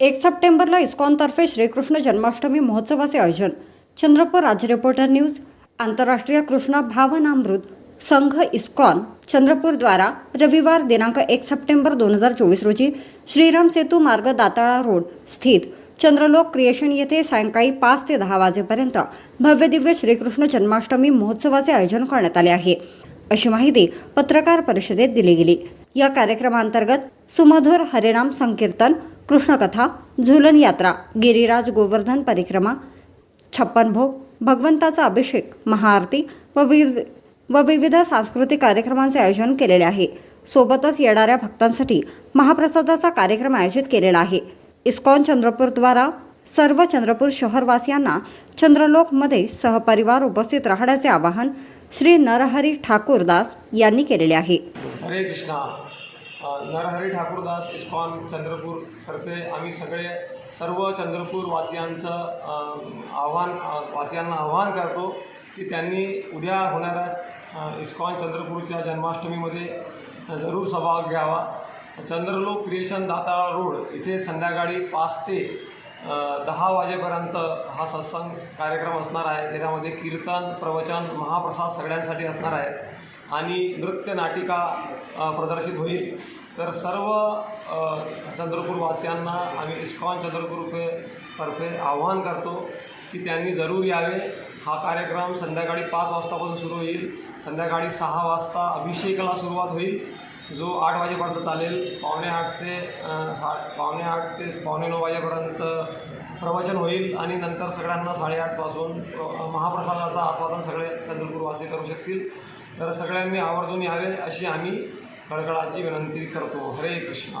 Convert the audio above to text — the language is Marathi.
एक सप्टेंबरला इस्कॉनतर्फे श्रीकृष्ण जन्माष्टमी महोत्सवाचे आयोजन. चंद्रपूर राज्य रिपोर्टर न्यूज. आंतरराष्ट्रीय कृष्ण भावनामृत संघ इस्कॉन चंद्रपूरद्वारा रविवार दिनांक एक सप्टेंबर दोन हजार चोवीस रोजी श्रीराम सेतू मार्ग दाताळा रोड स्थित चंद्रलोक क्रिएशन येथे सायंकाळी पाच ते दहा वाजेपर्यंत भव्यदिव्य श्रीकृष्ण जन्माष्टमी महोत्सवाचे आयोजन करण्यात आले आहे. अशी माहिती पत्रकार परिषदेत दिली गेली. या कार्यक्रमांतर्गत सुमधुर हरिनाम संकीर्तन कृष्णकथा झुलन यात्रा गिरिराज गोवर्धन परिक्रमा छप्पन भोग भगवंताचा अभिषेक महाआरती व वि व विविध सांस्कृतिक कार्यक्रमांचे आयोजन केलेले आहे. सोबतच येणाऱ्या भक्तांसाठी महाप्रसादाचा कार्यक्रम आयोजित केलेला आहे. इस्कॉन चंद्रपूरद्वारा सर्व चंद्रपूर शहरवासियांना चंद्रलोकमध्ये सहपरिवार उपस्थित राहण्याचे आवाहन श्री नरहरी ठाकूरदास यांनी केलेले आहे. हरे कृष्णा. नरहरी ठाकूरदास इस्कॉन चंद्रपूर तर्फे आम्ही सगळे सर्व चंद्रपूर वासियांचं आव्हान वासियांना आव्हान करतो की त्यांनी उद्या होणाऱ्या इस्कॉन चंद्रपूरच्या जन्माष्टमीमध्ये जरूर सहभाग घ्यावा. चंद्रलोक क्रिएशन दाताळा रोड इथे संध्याकाळी पाच ते दहा वाजेपर्यंत हा सत्संग कार्यक्रम असणार आहे. त्याच्यामध्ये कीर्तन प्रवचन महाप्रसाद सगळ्यांसाठी असणार आहे. आणि नृत्य नाटिका प्रदर्शित होईल. तर सर्व चंद्रपूरवासियांना आम्ही इस्कॉन चंद्रपूरपे तर्फे आवाहन करतो की त्यांनी जरूर यावे. हा कार्यक्रम संध्याकाळी पाच वाजतापासून सुरू होईल. संध्याकाळी सहा वाजता अभिषेकाला सुरुवात होईल जो आठ वाजेपर्यंत चालेल. पावणे आठ ते सा पावणे आठ ते पावणे नऊ वाजेपर्यंत प्रवचन होईल आणि नंतर सगळ्यांना साडेआठपासून महाप्रसादाचा महाप्रसादाचं आस्वादन सगळे चंद्रपूरवासी करू शकतील. तर सगळ्यांनी आवर्जून यावे अशी आम्ही कळकळाची विनंती करतो. हरे कृष्णा.